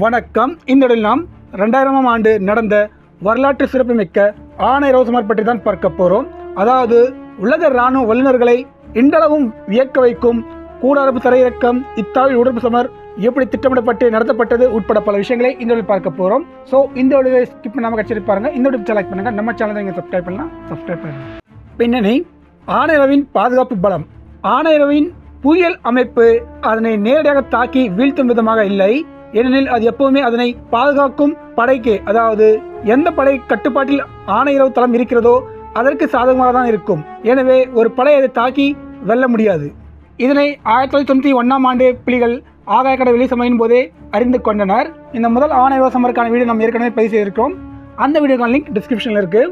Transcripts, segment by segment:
வணக்கம். இந்த நாம் ரெண்டாயிரமாம் ஆண்டு நடந்த வரலாற்று சிறப்புமிக்க ஆணை ரோசமர் பற்றி தான் பார்க்க போகிறோம் அதாவது உலக இராணுவ வல்லுநர்களை இன்றளவும் வியக்க வைக்கும் கூடாரப்பு தரையிறக்கம் இத்தாவில் உடற்பு சமர் எப்படி திட்டமிடப்பட்டு நடத்தப்பட்டது உட்பட பல விஷயங்களை இந்த வீடியோவில் பார்க்க போகிறோம் ஸோ இந்த வீடியோ ஸ்கிப் பண்ணாமல் கட்சி பாருங்க. இந்த வீடியோ செலக்ட் பண்ணுங்க. நம்ம சேனலை நீங்கள் சப்ஸ்கிரைப் பண்ணலாம். சப்ஸ்கிரைப் பண்ணுங்க. பின்னணி ஆணையரவின் பாதுகாப்பு பலம். ஆணையரவின் புயல் அமைப்பு அதனை நேரடியாக தாக்கி வீழ்த்தும் விதமாக இல்லை. ஏனெனில் அது எப்பவுமே அதனை பாதுகாக்கும் படைக்கு அதாவது எந்த படை கட்டுப்பாட்டில் ஆணையரவு தளம் இருக்கிறதோ அதற்கு சாதகமாக தான் இருக்கும். எனவே ஒரு படை அதை தாக்கி வெல்ல முடியாது. இதனை ஆயிரத்தி தொள்ளாயிரத்தி தொண்ணூற்றி ஒன்றாம் ஆண்டு புலிகள் ஆகாய கடை வெளி சமையின் போதே அறிந்து கொண்டனர். இந்த முதல் ஆணையரவு சமருக்கான வீடியோ நாம் ஏற்கனவே பதிவு செய்திருக்கிறோம். அந்த வீடியோக்கான லிங்க் டிஸ்கிரிப்ஷனில் இருக்கு.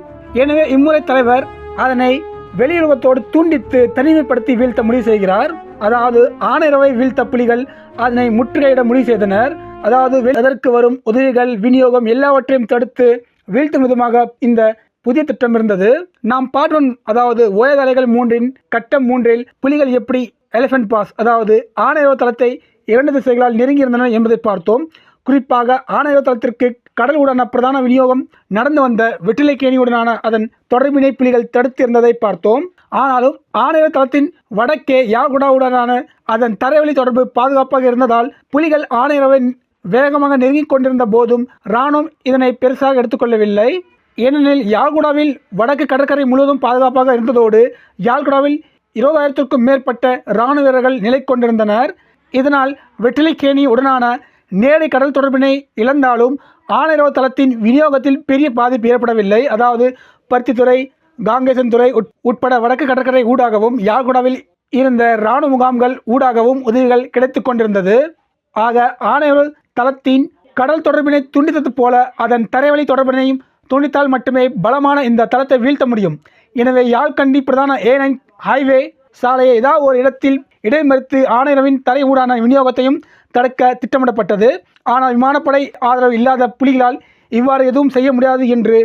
எனவே இம்முறை தலைவர் அதனை வெளியுறவத்தோடு துண்டித்து தனிமைப்படுத்தி வீழ்த்த முடிவு செய்கிறார். அதாவது ஆணையரவை வீழ்த்த புலிகள் அதனை முற்றுகையிட முடிவு செய்தனர். அதாவது அதற்கு வரும் உதவிகள் விநியோகம் எல்லாவற்றையும் தடுத்து வீழ்த்தும் விதமாக இந்த புதிய திட்டம் இருந்தது. நாம் பார்ட் ஒன் அதாவது ஓயதலைகள் மூன்றின் கட்டம் மூன்றில் புலிகள் எப்படி எலிஃபென்ட் பாஸ் அதாவது ஆணையோ தளத்தை இரண்டு திசைகளால் நெருங்கியிருந்தன என்பதை பார்த்தோம். குறிப்பாக ஆணையோ தளத்திற்கு கடல் பிரதான விநியோகம் நடந்து வந்த வெற்றிலைக்கேணியுடனான அதன் தொடர்பினை புலிகள் தடுத்து இருந்ததை பார்த்தோம். ஆனாலும் ஆணையர தளத்தின் வடக்கே யாகுடாவுடனான அதன் தரைவழி தொடர்பு பாதுகாப்பாக இருந்ததால் புலிகள் ஆணையரவை வேகமாக நெருங்கிக் கொண்டிருந்த போதும் இராணுவம் இதனை பெருசாக எடுத்துக்கொள்ளவில்லை. ஏனெனில் யாழ்குடாவில் வடக்கு கடற்கரை முழுவதும் பாதுகாப்பாக இருந்ததோடு யாழ்குடாவில் இருபதாயிரத்திற்கும் மேற்பட்ட இராணுவ வீரர்கள் நிலை கொண்டிருந்தனர். இதனால் வெற்றிலைக்கேணி உடனான நேரடி கடல் தொடர்பினை இழந்தாலும் ஆணையரவு தளத்தின் விநியோகத்தில் பெரிய பாதிப்பு ஏற்படவில்லை. அதாவது பருத்தித்துறை காங்கேசன்துறை உட்- உட்பட வடக்கு கடற்கரை ஊடாகவும் யாழ்குடாவில் இருந்த இராணுவ முகாம்கள் ஊடாகவும் உதவிகள் கிடைத்து கொண்டிருந்தது. ஆக ஆணையரவு தளத்தின் கடல் தொடர்பினை துண்டித்தது போல அதன் தரைவழி தொடர்பினையும் துண்டித்தால் மட்டுமே பலமான இந்த தளத்தை வீழ்த்த முடியும். எனவே யாழ்கண்டி பிரதான ஏ நைன் ஹைவே சாலையை ஏதாவது ஒரு இடத்தில் இடைமறித்து ஆணையரவின் தரை ஊடான விநியோகத்தையும் தடுக்க திட்டமிடப்பட்டது. ஆனால் விமானப்படை ஆதரவு இல்லாத புலிகளால் இவ்வாறு எதுவும் செய்ய முடியாது என்று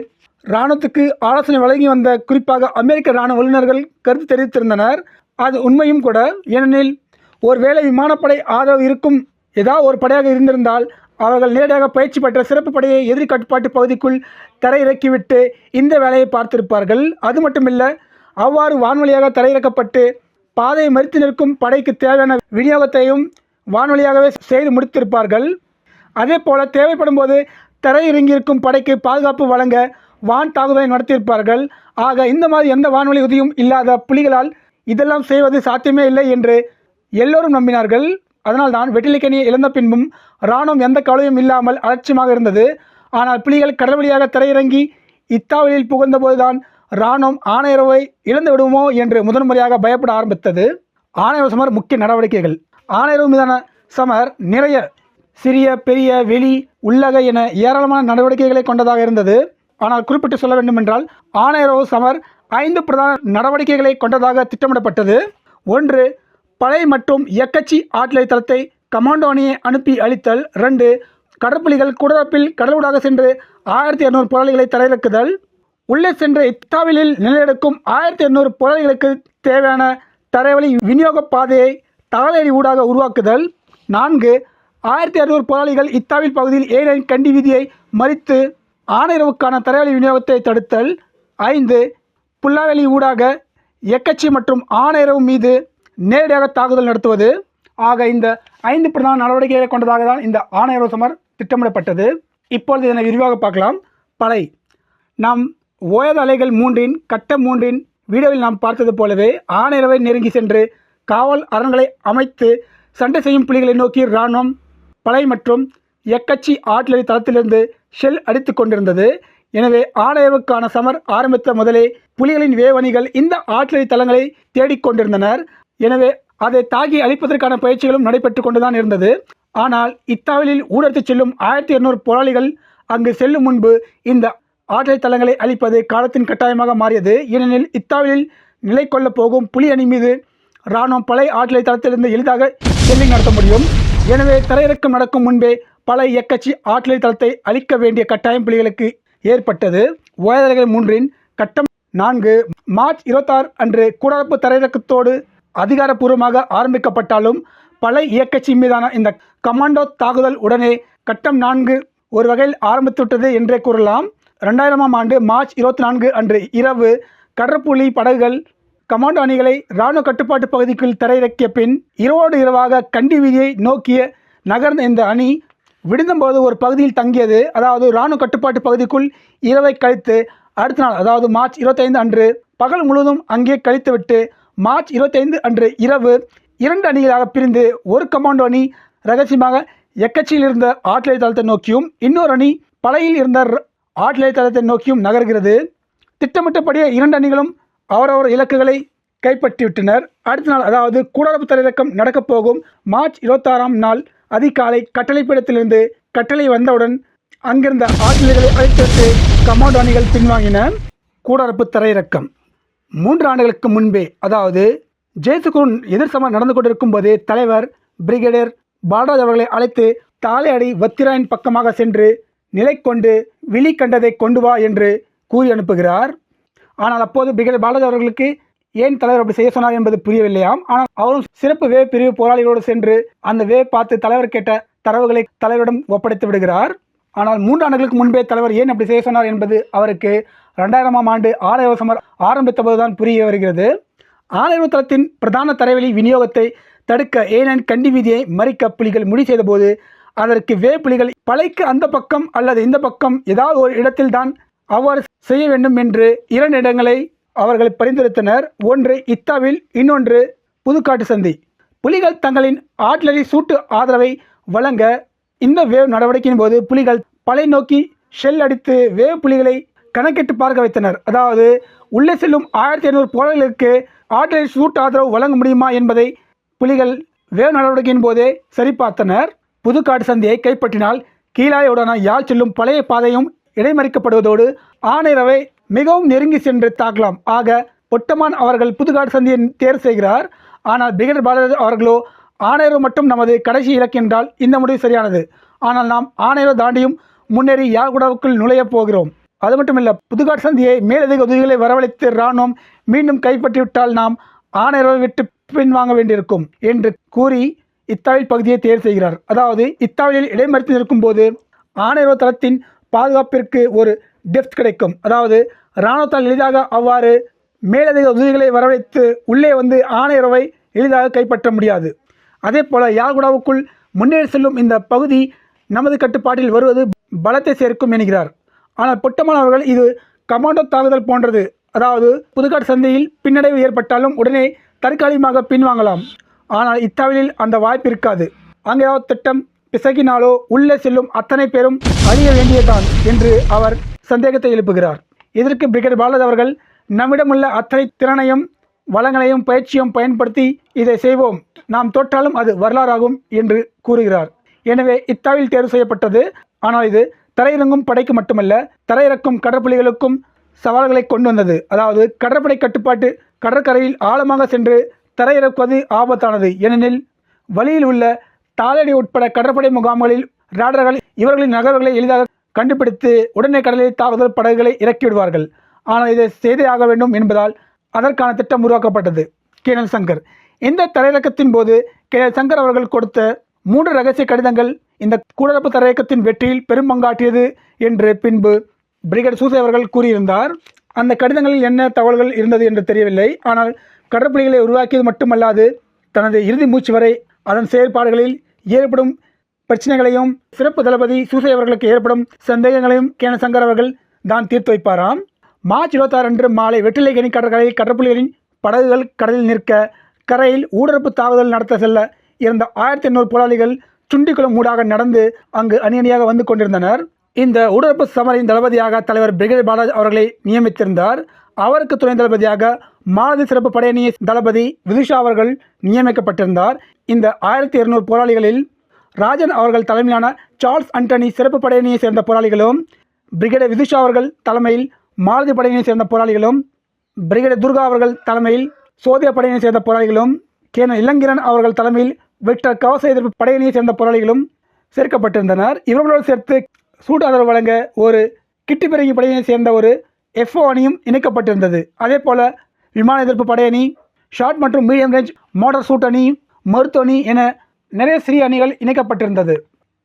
இராணுவத்துக்கு ஆலோசனை வழங்கி வந்த குறிப்பாக அமெரிக்க இராணுவ வல்லுநர்கள் கருத்து தெரிவித்திருந்தனர். அது உண்மையும் கூட. ஏனெனில் ஒருவேளை விமானப்படை ஆதரவு இருக்கும் ஏதாவது ஒரு படையாக இருந்திருந்தால் அவர்கள் நேரடியாக பயிற்சி பெற்ற சிறப்பு படையை எதிரி கட்டுப்பாட்டு பகுதிக்குள் தரையிறக்கிவிட்டு இந்த வேலையை பார்த்திருப்பார்கள். அது மட்டுமில்லை அவ்வாறு வான்வழியாக தரையிறக்கப்பட்டு பாதையை மறித்து நிற்கும் படைக்கு தேவையான விநியோகத்தையும் வான்வழியாகவே செய்து முடித்திருப்பார்கள். அதே போல் தேவைப்படும் போது தரையிறங்கியிருக்கும் படைக்கு பாதுகாப்பு வழங்க வான் தாக்குதலை நடத்தியிருப்பார்கள். ஆக இந்த மாதிரி எந்த வான்வழி உதவியும் இல்லாத புலிகளால் இதெல்லாம் செய்வது சாத்தியமே இல்லை என்று எல்லோரும் நம்பினார்கள். அதனால்தான் வெற்றிலைக்கனியை இழந்த பின்பும் இராணுவம் எந்த கவலையும் இல்லாமல் அலட்சியமாக இருந்தது. ஆனால் புலிகள் கடல் வழியாக திரையிறங்கி இத்தாவலியில் புகுந்தபோதுதான் இராணுவம் ஆணையரவை இழந்து விடுமோ என்று முதன்முறையாக பயப்பட ஆரம்பித்தது. ஆணையர் சமர் முக்கிய நடவடிக்கைகள். ஆணையரவு மீதான சமர் நிறைய சிறிய பெரிய வெளி உள்ளக என ஏராளமான நடவடிக்கைகளை கொண்டதாக இருந்தது. ஆனால் குறிப்பிட்டு சொல்ல வேண்டுமென்றால் ஆணையரவு சமர் ஐந்து பிரதான நடவடிக்கைகளை கொண்டதாக திட்டமிடப்பட்டது. ஒன்று படை மற்றும் எக்கச்சி ஆட்லை தளத்தை கமாண்டோ அனுப்பி அளித்தல் ரெண்டு கடற்புலிகள் குடரப்பில் கடலூடாக சென்று ஆயிரத்தி இரநூறு போராளிகளை தரையிறக்குதல். உள்ளே சென்ற இத்தாவிலில் நிலையெடுக்கும் ஆயிரத்தி எண்ணூறு போராளிகளுக்கு தேவையான தரைவழி விநியோக பாதையை தகவலடி ஊடாக உருவாக்குதல். நான்கு ஆயிரத்தி இரநூறு போராளிகள் இத்தாவில் பகுதியில் ஏழையின் கண்டி வீதியை மறித்து ஆணையரவுக்கான தரைவழி விநியோகத்தை தடுத்தல். ஐந்து புல்லாவெளி ஊடாக எக்கச்சி மற்றும் ஆணையரவு மீது நேரடியாக தாக்குதல் நடத்துவது. ஆக இந்த ஐந்து பிரதான நடவடிக்கைகளை கொண்டதாக தான் இந்த ஆணையரவு சமர் திட்டமிடப்பட்டது. இப்பொழுது இதனை விரிவாக பார்க்கலாம். படை. நாம் ஓயத அலைகள் மூன்றின் கட்டம் மூன்றின் வீடியோவில் நாம் பார்த்தது போலவே ஆணையரவை நெருங்கி சென்று காவல் அரண்களை அமைத்து சண்டை செய்யும் புலிகளை நோக்கி இராணுவம் படை மற்றும் எக்கச்சி ஆட்லரி தளத்திலிருந்து ஷெல் அடித்து கொண்டிருந்தது. எனவே ஆணையருக்கான சமர் ஆரம்பித்த முதலே புலிகளின் வேவணிகள் இந்த ஆட்லரி தளங்களை தேடிக்கொண்டிருந்தனர் எனவே அதை தாக்கி அழிப்பதற்கான பயிற்சிகளும் நடைபெற்று கொண்டுதான் இருந்தது. ஆனால் இத்தாவலில் ஊடறுத்துச் செல்லும் ஆயிரத்தி இருநூறு போராளிகள் அங்கு செல்லும் முன்பு இந்த ஆற்றல் தளங்களை அழிப்பது காலத்தின் கட்டாயமாக மாறியது. ஏனெனில் இத்தாவலில் நிலை கொள்ளப் போகும் புலி அணி மீது இராணுவம் பழைய ஆற்றலை தளத்திலிருந்து எளிதாக செல்லிங் நடத்த முடியும். எனவே தரையிறக்கம் நடக்கும் முன்பே பல எக்கச்சி ஆற்றலை தளத்தை அழிக்க வேண்டிய கட்டாயம் புலிகளுக்கு ஏற்பட்டது. ஓயதலைகள் மூன்றின் கட்டம் நான்கு மார்ச் இருபத்தாறு அன்று கூடரப்பு தரையிறக்கத்தோடு அதிகாரப்பூர்வமாக ஆரம்பிக்கப்பட்டாலும் பல இயக்கச்சி மீதான இந்த கமாண்டோ தாக்குதல் உடனே கட்டம் நான்கு ஒரு வகையில் ஆரம்பித்துவிட்டது என்றே கூறலாம். ரெண்டாயிரமாம் ஆண்டு மார்ச் இருபத்தி நான்கு அன்று இரவு கடற்புலி படகுகள் கமாண்டோ அணிகளை இராணுவ கட்டுப்பாட்டு பகுதிக்குள் தரையிறக்கிய பின் இரவோடு இரவாக கண்டி வீதியை நோக்கிய நகர்ந்த இந்த அணி விடுந்தபோது ஒரு பகுதியில் தங்கியது. அதாவது இராணுவ கட்டுப்பாட்டு பகுதிக்குள் இரவை கழித்து அடுத்த நாள் அதாவது மார்ச் இருபத்தைந்து அன்று பகல் முழுவதும் அங்கே கழித்துவிட்டு மார்ச் இருபத்தைந்து அன்று இரவு இரண்டு அணிகளாக பிரிந்து ஒரு கமாண்டோ அணி ரகசியமாக எக்கச்சியில் இருந்த ஆட்லை தளத்தை நோக்கியும் இன்னொரு அணி பழையில் இருந்த ர- ஆட்லை தளத்தை நோக்கியும் நகர்கிறது. திட்டமிட்டபடியே இரண்டு அணிகளும் அவரவர் இலக்குகளை கைப்பற்றிவிட்டனர். அடுத்த நாள் அதாவது கூடாரப்பு தரையிறக்கம் நடக்கப் போகும் மார்ச் இருபத்தாறாம் நாள் அதிகாலை கட்டளைப்பீடத்திலிருந்து கட்டளை வந்தவுடன் அங்கிருந்த ஆட்சியர்களை அழைத்து கமாண்டோ அணிகள் பின்வாங்கின கூடாரப்பு தரையிறக்கம் மூன்று ஆண்டுகளுக்கு முன்பே அதாவது ஜேசுகுன் எதிர் சமரம் நடந்து கொண்டிருக்கும் போதே தலைவர் பிரிகேடியர் பாலராஜ் அவர்களை அழைத்து தாலையடி வத்திராயின் பக்கமாக சென்று நிலை கொண்டு விழி கண்டதை கொண்டு வா என்று கூறி அனுப்புகிறார். ஆனால் அப்போது பிரிகேடியர் பாலராஜ் அவர்களுக்கு ஏன் தலைவர் அப்படி செய்ய சொன்னார் என்பது புரியவில்லையாம். ஆனால் அவரும் சிறப்பு வே பிரிவு போராளிகளோடு சென்று அந்த வே பார்த்து தலைவர் கேட்ட தரவுகளை தலைவரிடம் ஒப்படைத்து விடுகிறார். ஆனால் மூன்று ஆண்டுகளுக்கு முன்பே தலைவர் ஏன் அப்படி செய்ய சொன்னார் என்பது அவருக்கு ரெண்டாயிரமாம் ஆண்டு ஆலய சமர் புரிய வருகிறது. ஆலய தளத்தின் பிரதான தரைவழி விநியோகத்தை தடுக்க ஏனென் கண்டி வீதியை மறிக்க புலிகள் முடி செய்தபோது அதற்கு வே புலிகள் பழைக்கு அந்த பக்கம் அல்லது இந்த பக்கம் ஏதாவது ஒரு இடத்தில்தான் அவ்வாறு செய்ய வேண்டும் என்று இரண்டு இடங்களை அவர்கள் பரிந்துரைத்தனர். ஒன்று இத்தாவில் இன்னொன்று புதுக்காட்டு சந்தி. புலிகள் தங்களின் ஆட்லரி சூட்டு ஆதரவை வழங்க இந்த வேவ் நடவடிக்கையின் போது புலிகள் பலை நோக்கி ஷெல் அடித்து வேவ் புலிகளை கணக்கிட்டு பார்க்க வைத்தனர். அதாவது உள்ளே செல்லும் ஆயிரத்தி ஐநூறு போராளிகளுக்கு ஆட்லரி சூட் ஆதரவு வழங்க முடியுமா என்பதை புலிகள் வேவ் நடவடிக்கையின் போதே சரிபார்த்தனர். புதுக்காடு சந்தியை கைப்பற்றினால் கீழாயுடனான யாழ் செல்லும் பழைய பாதையும் இடைமறிக்கப்படுவதோடு ஆணையரவை மிகவும் நெருங்கி சென்று தாக்கலாம். ஆக ஒட்டமான் அவர்கள் புதுக்காடு சந்தியை தேர்வு செய்கிறார். ஆனால் பிரிகேடர் பாலராஜ் அவர்களோ ஆணையரோ மட்டும் நமது கடைசி இலக்கென்றால் இந்த முடிவு சரியானது. ஆனால் நாம் ஆணையரோ தாண்டியும் முன்னேறி யாழ்குடாவுக்குள் நுழையப் போகிறோம். அது மட்டுமில்ல புதுகாட் சந்தியை மேலதிக உதவிகளை வரவழைத்து இராணுவம் மீண்டும் கைப்பற்றிவிட்டால் நாம் ஆணையரை விட்டு பின்வாங்க வேண்டியிருக்கும் என்று கூறி இத்தாவில் பகுதியை தேர்வு செய்கிறார். அதாவது இத்தாவிலில் இடைமறித்து இருக்கும்போது ஆணையரவு தளத்தின் பாதுகாப்பிற்கு ஒரு டெப்த் கிடைக்கும். அதாவது இராணுவத்தால் எளிதாக அவ்வாறு மேலதிக உதவிகளை வரவழைத்து உள்ளே வந்து ஆணையரவை எளிதாக கைப்பற்ற முடியாது. அதே போல யாழ்குடாவுக்குள் முன்னேறி செல்லும் இந்த பகுதி நமது கட்டுப்பாட்டில் வருவது பலத்தை சேர்க்கும் என்கிறார். ஆனால் பொட்டமான் அவர்கள் இது கமாண்டோ தாக்குதல் போன்றது. அதாவது புதுக்காடு சந்தையில் பின்னடைவு ஏற்பட்டாலும் உடனே தற்காலிகமாக பின்வாங்கலாம். ஆனால் இத்தாவிலில் அந்த வாய்ப்பு இருக்காது. அங்கேயாவது திட்டம் பிசகினாலோ உள்ளே செல்லும் அத்தனை பேரும் அறிய வேண்டியதுதான் என்று அவர் சந்தேகத்தை எழுப்புகிறார். இதற்கு பிரிகேட் பாலாஜ் அவர்கள் நம்மிடமுள்ள அத்தனை திறனையும் வளங்களையும் பயிற்சியும் பயன்படுத்தி இதை செய்வோம். நாம் தோற்றாலும் அது வரலாறாகும் என்று கூறுகிறார். எனவே இத்தாவில் தேர்வு செய்யப்பட்டது. ஆனால் இது தரையிறங்கும் படைக்கு மட்டுமல்ல தரையிறக்கும் கடற்புலிகளுக்கும் சவால்களை கொண்டு வந்தது. அதாவது கடற்படை கட்டுப்பாட்டு கடற்கரையில் ஆழமாக சென்று தரையிறக்குவது ஆபத்தானது. ஏனெனில் வழியில் உள்ள தாளடி உட்பட கடற்படை முகாம்களில் ராடர்கள் இவர்களின் நகர்வுகளை எளிதாக கண்டுபிடித்து உடனே கடலில் தாக்குதல் படகுகளை இறக்கிவிடுவார்கள். ஆனால் இதை செய்தே ஆக வேண்டும் என்பதால் அதற்கான திட்டம் உருவாக்கப்பட்டது. கேனல் சங்கர். இந்த தரையிறக்கத்தின் போது கேனல் சங்கர் அவர்கள் கொடுத்த மூன்று ரகசிய கடிதங்கள் இந்த கூடரப்பு தரையக்கத்தின் வெற்றியில் பெரும் பங்காற்றியது என்று பின்பு பிரிகேட் சூசை அவர்கள் கூறியிருந்தார். அந்த கடிதங்களில் என்ன தகவல்கள் இருந்தது என்று தெரியவில்லை. ஆனால் கடற்புலிகளை உருவாக்கியது மட்டுமல்லாது தனது இறுதி மூச்சு வரை அதன் செயற்பாடுகளில் ஏற்படும் பிரச்சனைகளையும் சிறப்பு தளபதி சூசை அவர்களுக்கு ஏற்படும் சந்தேகங்களையும் கேன சங்கர் அவர்கள் தான் தீர்த்து வைப்பாராம். மார்ச் இருபத்தாறு அன்று மாலை வெற்றிலை கனி கடற்கரையில் கடற்புலிகளின் படகுகள் கடலில் நிற்க கரையில் ஊடரப்பு தாக்குதல் நடத்த செல்ல இருந்த ஆயிரத்தி எண்ணூறு போராளிகள் சுண்டிக்குளம் ஊடாக நடந்து அங்கு அணியணியாக வந்து கொண்டிருந்தனர். இந்த ஊடரப்பு சமரின் தளபதியாக தலைவர் பிரிகேட் பாலாஜ் அவர்களை நியமித்திருந்தார். அவருக்கு துணை தளபதியாக மாலதி சிறப்பு படையணியை தளபதி விதுஷா அவர்கள் நியமிக்கப்பட்டிருந்தார். இந்த ஆயிரத்தி இருநூறு போராளிகளில் ராஜன் அவர்கள் தலைமையிலான சார்ல்ஸ் அண்டனி சிறப்பு படையணியை சேர்ந்த போராளிகளும் பிரிகேடர் விதுஷா அவர்கள் தலைமையில் மாலதி படையினை சேர்ந்த போராளிகளும் பிரிகேடர் துர்கா அவர்கள் தலைமையில் சோதிய படையினை சேர்ந்த போராளிகளும் கேன இளங்கிரன் அவர்கள் தலைமையில் விக்டர் கவச எதிர்ப்பு படையினை சேர்ந்த போராளிகளும் சேர்க்கப்பட்டிருந்தனர். இவர்களோடு சேர்த்து சூட்டாதரவு வழங்க ஒரு கிட்டிப்பிறங்கி படையினை சேர்ந்த ஒரு எஃப்ஓ அணியும் இணைக்கப்பட்டிருந்தது. அதே போல விமான எதிர்ப்பு படையணி ஷார்ட் மற்றும் மீடியம் ரேஞ்ச் மோட்டார் சூட் அணி மருத்துவ அணி என நிறைய சிறிய அணிகள் இணைக்கப்பட்டிருந்தது.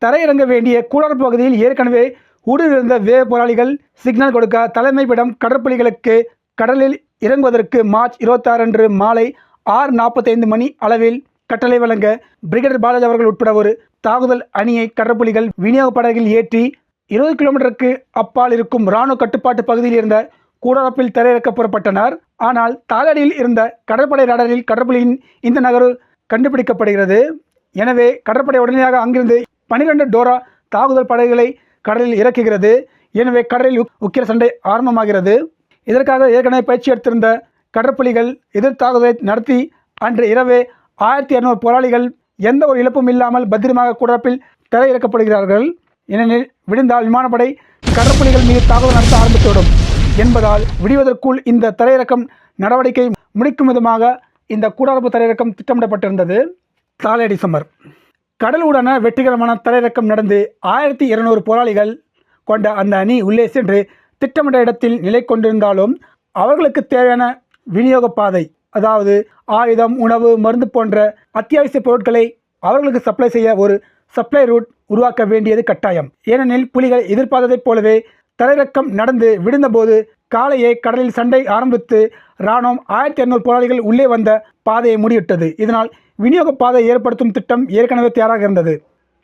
தரையிறங்க வேண்டிய கூடார் பகுதியில் ஏற்கனவே ஊடுருவிருந்த வேக போராளிகள் சிக்னல் கொடுக்க தலைமைப்பிடம் கடற்பலிகளுக்கு கடலில் இறங்குவதற்கு மார்ச் இருபத்தாறு அன்று மாலை ஆறு நாற்பத்தைந்து மணி அளவில் கட்டளை வழங்க பிரிகேடர் பாலாஜி அவர்கள் உட்பட ஒரு தாக்குதல் அணியை கடற்புலிகள் விநியோக படகில் ஏற்றி இருபது கிலோமீட்டருக்கு அப்பால் இருக்கும் இராணுவ கட்டுப்பாட்டு பகுதியில் இருந்த கூடாரப்பில் தரையிறக்க புறப்பட்டனர். ஆனால் தாளடியில் இருந்த கடற்படை ரடரில் கடற்புலியின் இந்த நகர் கண்டுபிடிக்கப்படுகிறது. எனவே கடற்படை உடனடியாக அங்கிருந்து பனிரெண்டு டோரா தாக்குதல் படைகளை கடலில் இறக்குகிறது. எனவே கடலில் உக்கிர சண்டை ஆரம்பமாகிறது. இதற்காக ஏற்கனவே பயிற்சி எடுத்திருந்த கடற்புலிகள் எதிர் தாக்குதலை நடத்தி அன்று இரவே ஆயிரத்தி இரநூறு போராளிகள் எந்த ஒரு இழப்பும் இல்லாமல் பத்திரமாக குடப்பில் தரையிறக்கப்படுகிறார்கள். ஏனெனில் விழுந்தால் விமானப்படை கடற்புலிகள் மீது தாக்குதல் நடத்த ஆரம்பித்துவிடும் என்பதால் விடுவதற்குள் இந்த தரையிறக்கம் நடவடிக்கை முடிக்கும் விதமாக இந்த கூடாரப்பு தரையிறக்கம் திட்டமிடப்பட்டிருந்தது. சாலை டிசம்பர். கடலுடன வெற்றிகரமான தரையிறக்கம் நடந்து ஆயிரத்தி இருநூறு போராளிகள் கொண்ட அந்த அணி உள்ளே சென்று திட்டமிட்ட இடத்தில் நிலை கொண்டிருந்தாலும் அவர்களுக்கு தேவையான விநியோக பாதை அதாவது ஆயுதம் உணவு மருந்து போன்ற அத்தியாவசிய பொருட்களை அவர்களுக்கு சப்ளை செய்ய ஒரு சப்ளை ரூட் உருவாக்க வேண்டியது கட்டாயம். ஏனெனில் புலிகள் எதிர்பார்த்ததைப் போலவே தலையிறக்கம் நடந்து விழுந்தபோது காலையே கடலில் சண்டை ஆரம்பித்து இராணுவம் ஆயிரத்தி இரநூறு போராளிகள் உள்ளே வந்த பாதையை முடிவிட்டது இதனால் விநியோக பாதை ஏற்படுத்தும் திட்டம் ஏற்கனவே தயாராக இருந்தது.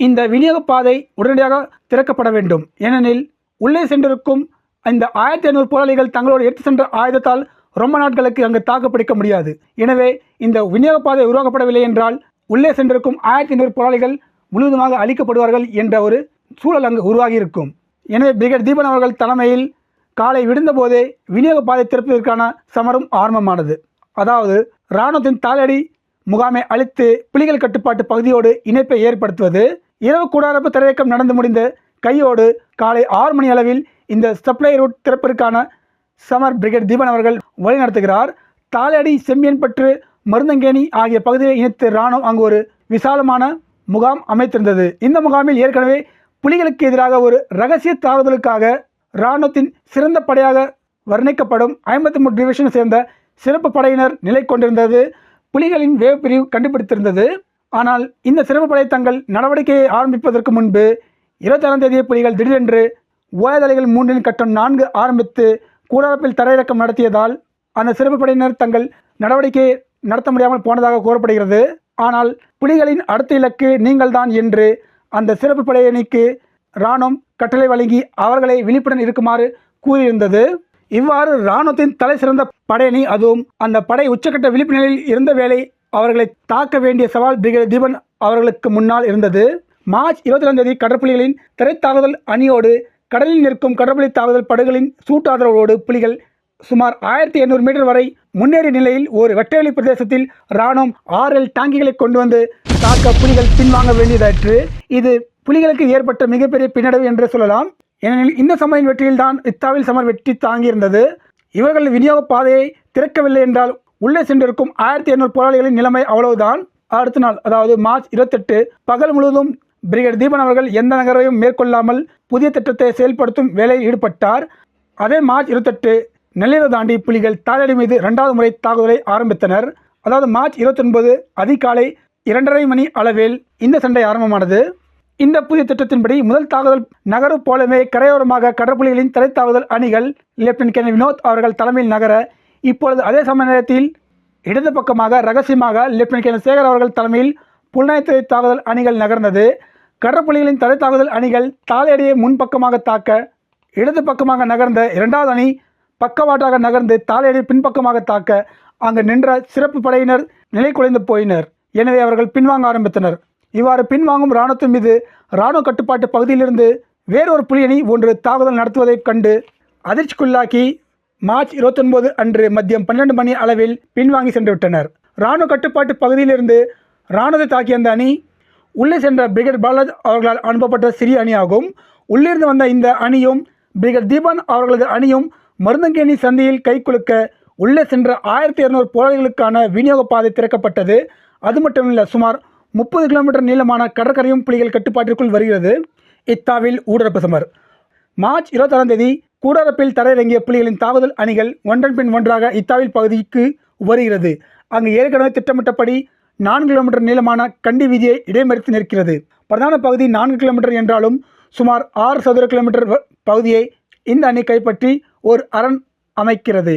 இந்த விநியோக பாதை உடனடியாக திறக்கப்பட வேண்டும். ஏனெனில் உள்ளே சென்றிருக்கும் இந்த ஆயிரத்தி ஐநூறு போராளிகள் தங்களோடு எடுத்து சென்ற ஆயுதத்தால் ரொம்ப நாட்களுக்கு அங்கு தாக்குப்பிடிக்க முடியாது. எனவே இந்த விநியோக பாதை உருவாக்கப்படவில்லை என்றால் உள்ளே சென்றிருக்கும் ஆயிரத்தி ஐநூறு போராளிகள் முழுவதுமாக அழிக்கப்படுவார்கள் என்ற ஒரு சூழல் அங்கு உருவாகியிருக்கும். எனவே பிரிகேட் தீபன் அவர்கள் தலைமையில் காலை விடுந்தபோதே விநியோக பாதை திறப்பதற்கான சமரம் ஆரம்பமானது. அதாவது இராணுவத்தின் தாளடி முகாமை அழித்து புலிகள் கட்டுப்பாட்டு பகுதியோடு இணைப்பை ஏற்படுத்துவது இரவு கூடாரப்பு திரையக்கம் நடந்து முடிந்த கையோடு காலை ஆறு மணி அளவில் இந்த சப்ளை ரூட் திறப்பிற்கான சமர் பிரிகேட் தீபன் அவர்கள் வழிநடத்துகிறார். தாளடி செம்பியன்பற்று மருந்தங்கேணி ஆகிய பகுதியை இணைத்து இராணுவம் அங்கு ஒரு விசாலமான முகாம் அமைத்திருந்தது. இந்த முகாமில் ஏற்கனவே புலிகளுக்கு எதிராக ஒரு ரகசிய தாக்குதலுக்காக இராணுவத்தின் சிறந்த படையாக வர்ணிக்கப்படும் ஐம்பத்தி மூணு டிவிஷனை சேர்ந்த சிறப்பு படையினர் நிலை கொண்டிருந்தது. புலிகளின் வேவ் பிரிவு கண்டுபிடித்திருந்தது. ஆனால் இந்த சிறப்பு படை தங்கள் நடவடிக்கையை ஆரம்பிப்பதற்கு முன்பு இருபத்தாறாம் தேதி புலிகள் திடீரென்று ஓயதலைகள் மூன்றின் கட்டம் நான்கு ஆரம்பித்து கூடாரப்பில் தரையிறக்கம் நடத்தியதால் அந்த சிறப்பு படையினர் தங்கள் நடவடிக்கையை நடத்த முடியாமல் போனதாக கூறப்படுகிறது. ஆனால் புலிகளின் அடுத்த இலக்கு நீங்கள்தான் என்று அந்த சிறப்பு படையணிக்கு இராணுவம் கட்டளை வழங்கி அவர்களை விழிப்புடன் இருக்குமாறு கூறியிருந்தது. இவ்வாறு இராணுவத்தின் தலை சிறந்த படையணி அதுவும் அந்த படை உச்சக்கட்ட விழிப்பு நிலையில் இருந்த வேளை அவர்களை தாக்க வேண்டிய சவால் பிரிகேட் தீபன் அவர்களுக்கு முன்னால் இருந்தது. மார்ச் இருபத்தி தேதி கடற்புலிகளின் திரைத்தாக்குதல் அணியோடு கடலில் நிற்கும் கடற்படை தாக்குதல் படுகளின் சூட்டாதரவோடு புலிகள் சுமார் ஆயிரத்தி எண்ணூறு மீட்டர் வரை முன்னேறிய நிலையில் ஒரு வெட்டவெளி பிரதேசத்தில் இராணுவம் ஆர்எல் டாங்கிகளை கொண்டு வந்து தாக்க புலிகள் பின்வாங்க வேண்டியதாயிற்று. இது புலிகளுக்கு ஏற்பட்ட மிகப்பெரிய பின்னடைவு என்று சொல்லலாம். ஏனெனில் இந்த சமரின் வெற்றியில்தான் இத்தாவில் சமர் வெற்றி தாங்கியிருந்தது. இவர்கள் விநியோக பாதையை திறக்கவில்லை என்றால் உள்ளே சென்றிருக்கும் ஆயிரத்தி எண்ணூறு போராளிகளின் நிலைமை அவ்வளவுதான். அடுத்த நாள் அதாவது மார்ச் இருபத்தெட்டு பகல் முழுவதும் பிரிகேட் தீபன் அவர்கள் எந்த நகரையும் மேற்கொள்ளாமல் புதிய திட்டத்தை செயல்படுத்தும் வேலையில் ஈடுபட்டார். அதே மார்ச் இருபத்தெட்டு நள்ளிரவு தாண்டி புலிகள் தாளடி மீது இரண்டாவது முறை தாக்குதலை ஆரம்பித்தனர். அதாவது மார்ச் இருபத்தொன்பது அதிகாலை இரண்டரை மணி அளவில் இந்த சண்டை ஆரம்பமானது. இந்த புதிய திட்டத்தின்படி முதல் தாக்குதல் நகரு போலவே கரையோரமாக கடற்புலிகளின் தலைத்தாக்குதல் அணிகள் லெப்டினன்ட் கேர்னல் வினோத் அவர்கள் தலைமையில் நகர இப்பொழுது அதே சமய நேரத்தில் இடது பக்கமாக ரகசியமாக லெப்டினன்ட் கேர்னல் சேகர் அவர்கள் தலைமையில் புலனாய்த்துறை தாக்குதல் அணிகள் நகர்ந்தது. கடற்புலிகளின் தலை தாக்குதல் அணிகள் தாலையடியை முன்பக்கமாக தாக்க இடது பக்கமாக நகர்ந்த இரண்டாவது அணி பக்கவாட்டாக நகர்ந்து தாளையடி பின்பக்கமாக தாக்க அங்கு நின்ற சிறப்பு படையினர் நிலை குலைந்து போயினர். எனவே அவர்கள் பின்வாங்க ஆரம்பித்தனர். இவ்வாறு பின்வாங்கும் இராணுவத்தின் மீது இராணுவ கட்டுப்பாட்டு பகுதியிலிருந்து வேறொரு புலியணி ஒன்று தாக்குதல் நடத்துவதைக் கண்டு அதிர்ச்சிக்குள்ளாக்கி மார்ச் இருபத்தொன்பது அன்று மதியம் பன்னெண்டு மணி அளவில் பின்வாங்கி சென்றுவிட்டனர். இராணுவ கட்டுப்பாட்டு பகுதியிலிருந்து இராணுவத்தை தாக்கிய அந்த அணி உள்ளே சென்ற பிரிகேட் பாலாஜ் அவர்களால் அனுப்பப்பட்ட சிறிய அணியாகும். உள்ளிருந்து வந்த இந்த அணியும் பிரிகேட் தீபன் அவர்களது அணியும் மருந்தங்கேணி சந்தையில் கைக்குலுக்க உள்ளே சென்ற ஆயிரத்தி இரநூறு போராளிகளுக்கான விநியோக பாதை திறக்கப்பட்டது. அது மட்டுமில்லை சுமார் முப்பது கிலோமீட்டர் நீளமான கடற்கரையும் புலிகள் கட்டுப்பாட்டிற்குள் வருகிறது. இத்தாவில் ஊடரப்பு சமர். மார்ச் இருபத்தாறாம் தேதி கூடாரப்பில் தரையிறங்கிய புலிகளின் தாக்குதல் அணிகள் ஒன்றன் பின் ஒன்றாக இத்தாவில் பகுதிக்கு வருகிறது. அங்கு ஏற்கனவே திட்டமிட்டபடி நான்கு கிலோமீட்டர் நீளமான கண்டி வீதியை இடைமறித்து நிற்கிறது. பிரதான பகுதி நான்கு கிலோமீட்டர் என்றாலும் சுமார் ஆறு சதுர கிலோமீட்டர் பகுதியை இந்த அணி கைப்பற்றி ஒரு அரண் அமைக்கிறது.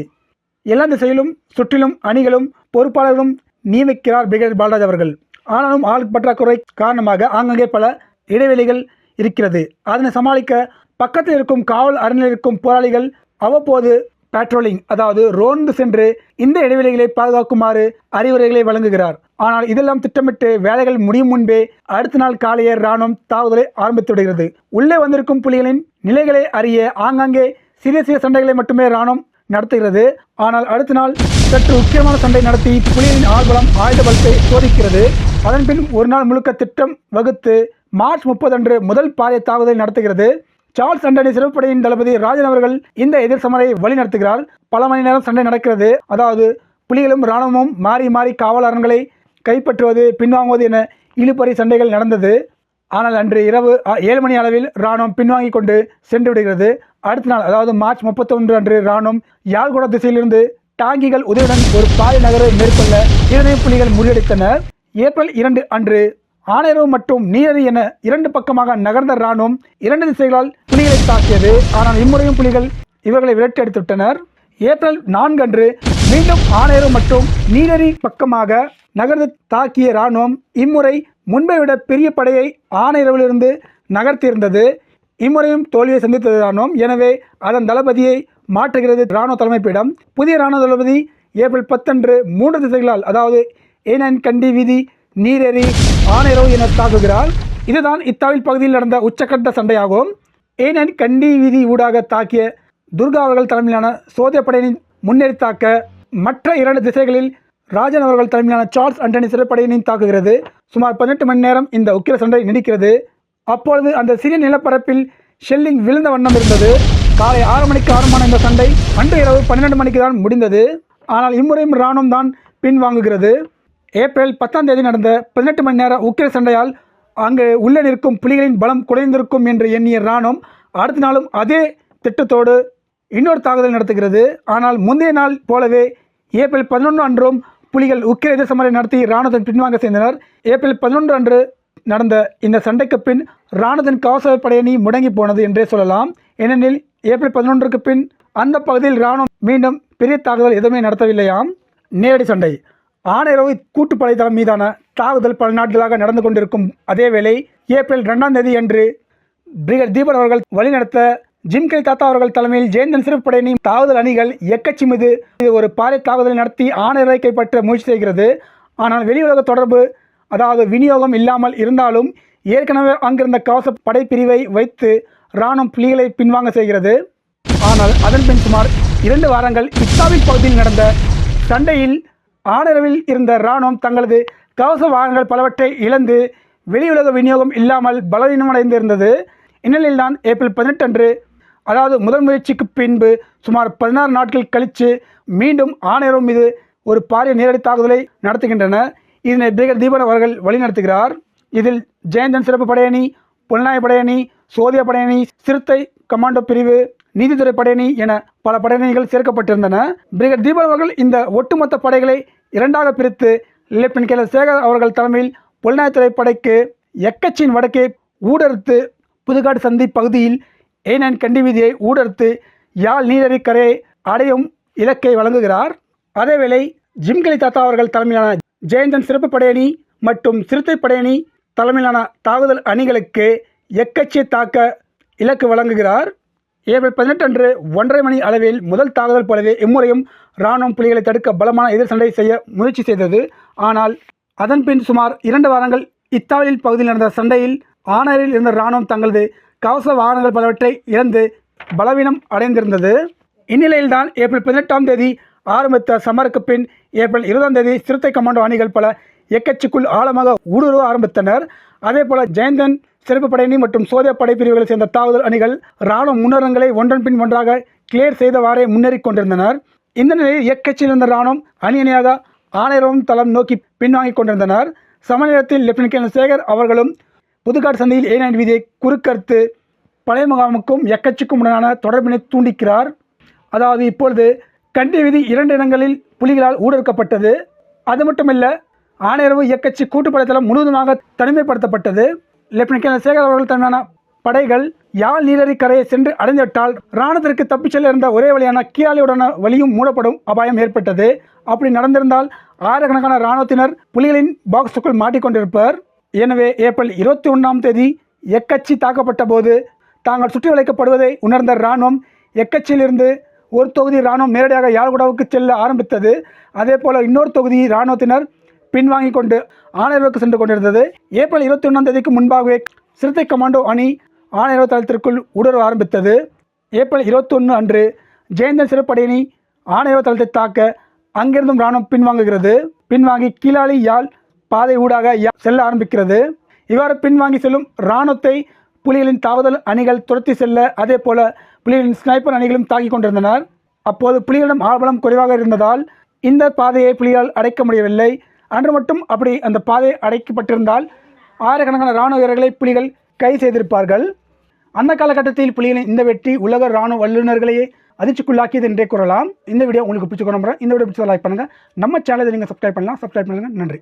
எல்லா திசையிலும் சுற்றிலும் அணிகளும் பொறுப்பாளர்களும் நியமிக்கிறார் பிரிகேட் பாலராஜ் அவர்கள். ஆனாலும் ஆள் பற்றாக்குறை காரணமாக ஆங்காங்கே பல இடைவெளிகள் இருக்கிறது. அதனை சமாளிக்க பக்கத்தில் இருக்கும் காவல் அரணில் இருக்கும் போராளிகள் அவ்வப்போது பேட்ரோலிங் அதாவது ரோந்து சென்று இந்த இடைவெளிகளை பாதுகாக்குமாறு அறிவுரைகளை வழங்குகிறார். ஆனால் இதெல்லாம் திட்டமிட்டு வேலைகள் முடியும் முன்பே அடுத்த நாள் காலையே ராணுவம் தாக்குதலை ஆரம்பித்து விடுகிறது. உள்ளே வந்திருக்கும் புலிகளின் நிலைகளை அறிய ஆங்காங்கே சிறிய சிறிய சண்டைகளை மட்டுமே ராணுவம் நடத்துகிறது. ஆனால் அடுத்த நாள் சற்று முக்கியமான சண்டை நடத்தி புலிகளின் ஆர்வலம் ஆயுத பலத்தை சோதிக்கிறது. அதன்பின் ஒரு நாள் முழுக்க திட்டம் வகுத்து மார்ச் முப்பது அன்று முதல் பாதை தாக்குதலை நடத்துகிறது. சார்ல்ஸ் அண்டனி சிறப்புப்படையின் தளபதி ராஜன் அவர்கள் இந்த எதிர் சமரை வழிநடத்துகிறார். பல மணி நேரம் சண்டை நடக்கிறது. அதாவது புலிகளும் இராணுவமும் மாறி மாறி காவலரங்களை கைப்பற்றுவது பின்வாங்குவது என இழுபறி சண்டைகள் நடந்தது. ஆனால் அன்று இரவு ஏழு மணி அளவில் இராணுவம் பின்வாங்கி கொண்டு சென்று விடுகிறது. அடுத்த நாள் அதாவது மார்ச் முப்பத்தொன்று அன்று இராணுவம் யாழ்குட திசையிலிருந்து டாங்கிகள் உதவியுடன் ஒரு பாய் நகரை மேற்கொள்ள இருநை புலிகள் முறியடித்தனர். ஏப்ரல் இரண்டு அன்று ஆனையரவு மற்றும் நீரறி என இரண்டு பக்கமாக நகர்ந்த இராணுவம் இரண்டு திசைகளால் புலிகளை தாக்கியது. ஆனால் இம்முறையும் புலிகள் இவர்களை விரட்டி அடித்து விட்டனர் ஏப்ரல் நான்கு அன்று மீண்டும் ஆணையரும் மற்றும் நீரறி பக்கமாக நகர்ந்து தாக்கிய இராணுவம் இம்முறை முன்பை விட பெரிய படையை ஆணையரவிலிருந்து நகர்த்தியிருந்தது. இம்முறையும் தோல்வியை சந்தித்தது இராணுவம் எனவே அதன் தளபதியை மாற்றுகிறது இராணுவ தலைமைப்பிடம். புதிய இராணுவ தளபதி ஏப்ரல் பத்தன்று மூன்று திசைகளால் அதாவது ஏனன் கண்டி வீதி நீரேறி ஆணையரவு என தாக்குகிறார். இதுதான் இத்தாவில் பகுதியில் நடந்த உச்சக்கட்ட சண்டையாகும். ஏனன் கண்டி வீதி ஊடாக தாக்கிய துர்கா அவர்கள் தலைமையிலான சோதிய படையினின் முன்னேறி தாக்க மற்ற இரண்டு திசைகளில் ராஜன் அவர்கள் தலைமையிலான சார்ல்ஸ் அண்டனி சிறைப்படையினையும் தாக்குகிறது. சுமார் பதினெட்டு மணி நேரம் இந்த உக்கிர சண்டை நீடிக்கிறது. அப்பொழுது அந்த சிறிய நிலப்பரப்பில் ஷெல்லிங் விழுந்த வண்ணம் இருந்தது. காலை ஆறு மணிக்கு ஆரம்பமான இந்த சண்டை அன்று இரவு பன்னிரெண்டு மணிக்கு தான் முடிந்தது. ஆனால் இம்முறையும் இராணுவம் தான் பின்வாங்குகிறது. ஏப்ரல் பத்தாம் தேதி நடந்த பதினெட்டு மணி நேர உக்கிர சண்டையால் அங்கு உள்ளே நிற்கும் புலிகளின் பலம் குறைந்திருக்கும் என்று எண்ணிய இராணுவம் அடுத்த நாளும் அதே திட்டத்தோடு இன்னொரு தாக்குதல் நடத்துகிறது. ஆனால் முந்தைய நாள் போலவே ஏப்ரல் பதினொன்று அன்றும் புலிகள் உக்கிர எதிர் சமரை நடத்தி இராணுவத்தின் பின்வாங்க செய்தனர் ஏப்ரல் பதினொன்று அன்று நடந்த இந்த சண்டைக்கு பின் இராணுவத்தின் காவல்துறை படையணி முடங்கி போனது என்றே சொல்லலாம். ஏனெனில் ஏப்ரல் பதினொன்றுக்கு பின் அந்த பகுதியில் இராணுவம் மீண்டும் பெரிய தாக்குதல் எதுவுமே நடத்தவில்லையாம். நேரடி சண்டை. ஆணையரவு கூட்டுப்படை தளம் மீதான தாக்குதல் பல நாட்களாக நடந்து கொண்டிருக்கும் அதேவேளை ஏப்ரல் ரெண்டாம் தேதி அன்று பிரிகேட் தீபன் அவர்கள் வழிநடத்த ஜிம்கே தாத்தா அவர்கள் தலைமையில் ஜெயந்தன் சிறப்பு படையினின் தாக்குதல் அணிகள் எக்கச்சி மீது இது ஒரு பாறை தாக்குதலை நடத்தி ஆணையரை கைப்பற்ற முயற்சி செய்கிறது. ஆனால் வெளியுலக தொடர்பு அதாவது விநியோகம் இல்லாமல் இருந்தாலும் ஏற்கனவே அங்கிருந்த கவச படைப்பிரிவை வைத்து இராணுவம் புலிகளை பின்வாங்க செய்கிறது. ஆனால் அதன் பின் சுமார் இரண்டு வாரங்கள் இத்தாவில் பகுதியில் நடந்த சண்டையில் ஆனரவில் இருந்த இராணுவம் தங்களது கவச வாகனங்கள் பலவற்றை இழந்து வெளியுலக விநியோகம் இல்லாமல் பலவீனமடைந்திருந்தது. இந்நிலையில்தான் ஏப்ரல் பதினெட்டு அன்று அதாவது முதல் முயற்சிக்கு பின்பு சுமார் பதினாறு நாட்கள் கழித்து மீண்டும் ஆணையரும் மீது ஒரு பாரிய நேரடி தாக்குதலை நடத்துகின்றன. இதனை பிரிகேட் தீபன் அவர்கள் வழிநடத்துகிறார். இதில் ஜெயந்தன் சிறப்பு படையணி புலனாய் படையணி சோதிய படையணி சிறுத்தை கமாண்டோ பிரிவு நீதித்துறை படையணி என பல படையணிகள் சேர்க்கப்பட்டிருந்தன. பிரிகேட் தீபன் அவர்கள் இந்த ஒட்டுமொத்த படைகளை இரண்டாக பிரித்து லெப்டினன்ட் கேலர் சேகர் அவர்கள் தலைமையில் புலனாய்த்துறை படைக்கு எக்கச்சின் வடக்கே ஊடறுத்து புதுக்காடு சந்தி பகுதியில் ஏனன் கண்டி வீதியை ஊடறுத்து யாழ் நீரறி கரையை அடையும் இலக்கை வழங்குகிறார். அதேவேளை ஜிம்கலி தாத்தா அவர்கள் தலைமையிலான ஜெயந்தன் சிறப்பு படையணி மற்றும் சிறுத்தை படையணி தலைமையிலான தாக்குதல் அணிகளுக்கு எக்கச்சிய தாக்க இலக்கு வழங்குகிறார். ஏப்ரல் பதினெட்டு அன்று ஒன்றரை மணி அளவில் முதல் தாக்குதல் போலவே இம்முறையும் இராணுவம் புலிகளை தடுக்க பலமான எதிர் சண்டை செய்ய முயற்சி செய்தது. ஆனால் அதன் பின் சுமார் இரண்டு வாரங்கள் இத்தாலியில் பகுதியில் நடந்த சண்டையில் ஆனரில் இருந்த இராணுவம் தங்களது கவச வாகனங்கள் பலவற்றை இழந்து பலவீனம் அடைந்திருந்தது. இந்நிலையில்தான் ஏப்ரல் பதினெட்டாம் தேதி ஆரம்பித்த சமருக்கு பின் ஏப்ரல் இருபதாம் தேதி சிறுத்தை கமாண்டோ அணிகள் பல எக்கச்சுக்குள் ஆழமாக ஊடுருவ ஆரம்பித்தனர். அதேபோல ஜெயந்தன் சிறப்பு படையணி மற்றும் சோதிய படைப்பிரிவுகளை சேர்ந்த தாக்குதல் அணிகள் இராணுவ முன்னரங்களை ஒன்றன் பின் ஒன்றாக கிளியர் செய்தவாறே முன்னேறிக் கொண்டிருந்தனர். இந்த நிலையில் இயக்கச்சியில் இருந்த இராணுவம் அணி அணியாக ஆணையரவும் தளம் நோக்கி பின்வாங்கிக் கொண்டிருந்தனர். சமநேரத்தில் லெப்டினன்ட் கேர்னல் சேகர் அவர்களும் புதுக்காடு சந்தையில் ஏ நைன் வீதியை குறுக்கறுத்து பழைய முகாமுக்கும் எக்கச்சிக்கும் உடனான தொடர்பினை தூண்டிக்கிறார். அதாவது இப்பொழுது கண்டி விதி இரண்டு இடங்களில் புலிகளால் ஊடறுக்கப்பட்டது அது மட்டுமல்ல ஆணையரவு இயக்கச்சி கூட்டுப்படைத்தளம் முழுவதுமாக தனிமைப்படுத்தப்பட்டது. லெப்டினன்ட் கேர்னல் சேகர் அவர்கள் தலைமையான படைகள் யாழ் நீரறி கரையை சென்று அடைந்துவிட்டால் இராணுவத்திற்கு தப்பிச் செல்ல இருந்த ஒரே வழியான கீழாலியுடன வழியும் மூடப்படும் அபாயம் ஏற்பட்டது. அப்படி நடந்திருந்தால் ஆயிரக்கணக்கான இராணுவத்தினர் புலிகளின் பாக்ஸுக்குள் மாட்டிக்கொண்டிருப்பர். எனவே ஏப்ரல் இருபத்தி ஒன்றாம் தேதி எக்கச்சி தாக்கப்பட்ட போது தாங்கள் சுற்றி வளைக்கப்படுவதை உணர்ந்த இராணுவம் எக்கச்சியிலிருந்து ஒரு தொகுதி இராணுவம் நேரடியாக யாழ்குடாவுக்கு செல்ல ஆரம்பித்தது. அதே போல் இன்னொரு தொகுதி இராணுவத்தினர் பின்வாங்கிக் கொண்டு ஆணையர்வுக்கு சென்று கொண்டிருந்தது. ஏப்ரல் இருபத்தி ஒன்றாம் தேதிக்கு முன்பாகவே சிறுத்தை கமாண்டோ அணி ஆணையரவு தளத்திற்குள் ஊடுருவ ஆரம்பித்தது. ஏப்ரல் இருபத்தொன்று அன்று ஜெயந்தன் சிறப்படையணி ஆணையரவு தளத்தை தாக்க அங்கிருந்தும் இராணுவம் பின்வாங்குகிறது. பின்வாங்கி கீழாளி யாழ் பாதை ஊடாக செல்ல ஆரம்பிக்கிறது. இவ்வாறு பின்வாங்கி செல்லும் இராணுவத்தை புலிகளின் தாக்குதல் அணிகள் துரத்தி செல்ல அதே போல புலிகளின் ஸ்னைப்பர் அணிகளும் தாக்கிக் கொண்டிருந்தனர். அப்போது புலிகளிடம் ஆழ்பலம் குறைவாக இருந்ததால் இந்த பாதையை புலிகளால் அடைக்க முடியவில்லை. அன்று மட்டும் அப்படி அந்த பாதை அடைக்கப்பட்டிருந்தால் ஆயிரக்கணக்கான இராணுவ வீரர்களை புலிகள் கை செய்திருப்பார்கள். அந்த காலகட்டத்தில் புலிகளின் இந்த வெற்றி உலக இராணுவ வல்லுநர்களையே அதிர்ச்சிக்குள்ளாக்கியது என்றே கூறலாம். இந்த வீடியோ உங்களுக்கு பிடிச்சிக்கணும் இந்த வீடியோ பிடிச்சதை லைக் பண்ணுங்கள் நம்ம சேனலை நீங்கள் சப்ஸ்கிரைப் பண்ணலாம். சப்ஸ்கிரைப் பண்ணுங்கள் நன்றி.